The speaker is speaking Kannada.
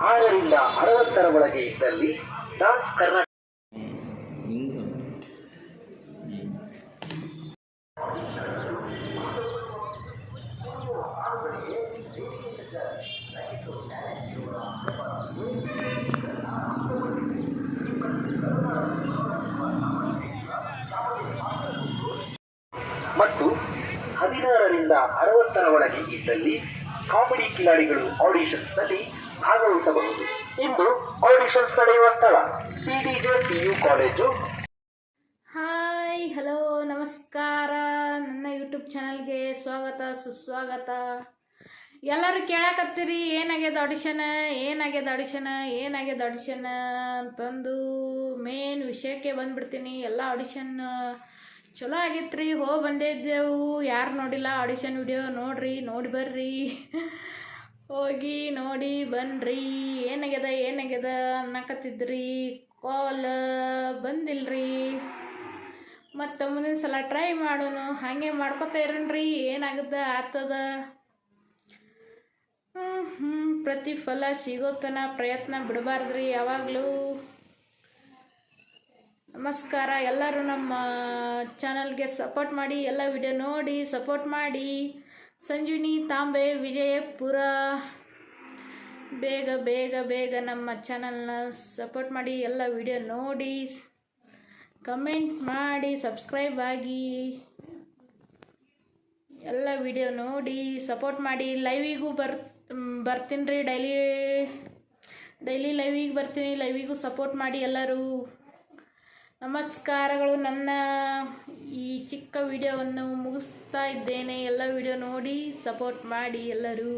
ಹದಿನಾರರಿಂದ ಅರವತ್ತರ ಒಳಗೆ ಇದ್ದಲ್ಲಿ ಡಾನ್ಸ್ ಕರ್ನಾಟಕ ಮತ್ತು ಹದಿನಾರರಿಂದ ಅರವತ್ತರ ಒಳಗೆ ಇದ್ದಲ್ಲಿ ಕಾಮಿಡಿ ಕಿಲಾಡಿಗಳು ಆಡಿಷನ್ಸ್ನಲ್ಲಿ ಭಾಗವಹಿಸಬಹುದು. ಇಂದು ಆಡಿಷನ್ಸ್ ನಡೆಯುವ ಸ್ಥಳ PDJ PU college hi hello ನಮಸ್ಕಾರ. ನನ್ನ ಯೂಟ್ಯೂಬ್ ಚಾನಲ್ಗೆ ಸ್ವಾಗತ, ಸುಸ್ವಾಗತ. ಎಲ್ಲರೂ ಕೇಳಕತ್ತೀರಿ, ಏನಾಗ್ಯದ ಆಡಿಷನ್ ಏನಾಗ್ಯದ ಆಡಿಷನ್ ಏನಾಗ್ಯದ ಆಡಿಷನ್ ಅಂತಂದು ಮೇನ್ ವಿಷಯಕ್ಕೆ ಬಂದ್ಬಿಡ್ತೀನಿ. ಎಲ್ಲ ಆಡಿಷನ್ ಚಲೋ ಆಗಿತ್ತು ರೀ ಹೋಗಿ ಬಂದಿದ್ದೆವು. ಯಾರು ನೋಡಿಲ್ಲ ಆಡಿಷನ್ ವಿಡಿಯೋ ನೋಡ್ರಿ, ನೋಡಿ ಬರ್ರಿ. ಹೋಗಿ ನೋಡಿ ಬನ್ರಿ. ಏನಾಗ್ಯದ ಏನಾಗ್ಯದ ಅನ್ನಕತ್ತಿದ್ರಿ. ಕಾಲ್ ಬಂದಿಲ್ರಿ. ಮತ್ತು ಮುಂದಿನ ಸಲ ಟ್ರೈ ಮಾಡೋನು. ಹಾಗೆ ಮಾಡ್ಕೊತಾ ಇರೋಣ್ರಿ. ಏನಾಗದ ಆಗ್ತದ ಹ್ಞೂ ಹ್ಞೂ ಪ್ರತಿಫಲ ಸಿಗೋತನ ಪ್ರಯತ್ನ ಬಿಡಬಾರ್ದ್ರಿ ಯಾವಾಗಲೂ. ನಮಸ್ಕಾರ. ಎಲ್ಲರೂ ನಮ್ಮ ಚಾನಲ್ಗೆ ಸಪೋರ್ಟ್ ಮಾಡಿ, ಎಲ್ಲ ವಿಡಿಯೋ ನೋಡಿ ಸಪೋರ್ಟ್ ಮಾಡಿ. ಸಂಜೀವಿನಿ, ತಾಂಬೆ, ವಿಜಯಪುರ. ಬೇಗ ಬೇಗ ಬೇಗ ನಮ್ಮ ಚಾನಲ್ನ ಸಪೋರ್ಟ್ ಮಾಡಿ, ಎಲ್ಲ ವಿಡಿಯೋ ನೋಡಿ. ಕಮೆಂಟ್ ಮಾಡಿ, ಸಬ್ಸ್ಕ್ರೈಬ್ ಆಗಿ. ಎಲ್ಲ ವಿಡಿಯೋ ನೋಡಿ ಸಪೋರ್ಟ್ ಮಾಡಿ. ಲೈವಿಗೂ ಬರ್, ಬರ್ತೀನಿ ರೀ. ಡೈಲಿ ಡೈಲಿ ಲೈವಿಗೆ ಬರ್ತೀನಿ. ಲೈವಿಗೂ ಸಪೋರ್ಟ್ ಮಾಡಿ ಎಲ್ಲರೂ. ನಮಸ್ಕಾರಗಳು. ನನ್ನ ಈ ಚಿಕ್ಕ ವಿಡಿಯೋವನ್ನು ಮುಗಿಸ್ತಾ ಇದ್ದೇನೆ. ಎಲ್ಲ ವಿಡಿಯೋ ನೋಡಿ ಸಪೋರ್ಟ್ ಮಾಡಿ ಎಲ್ಲರೂ.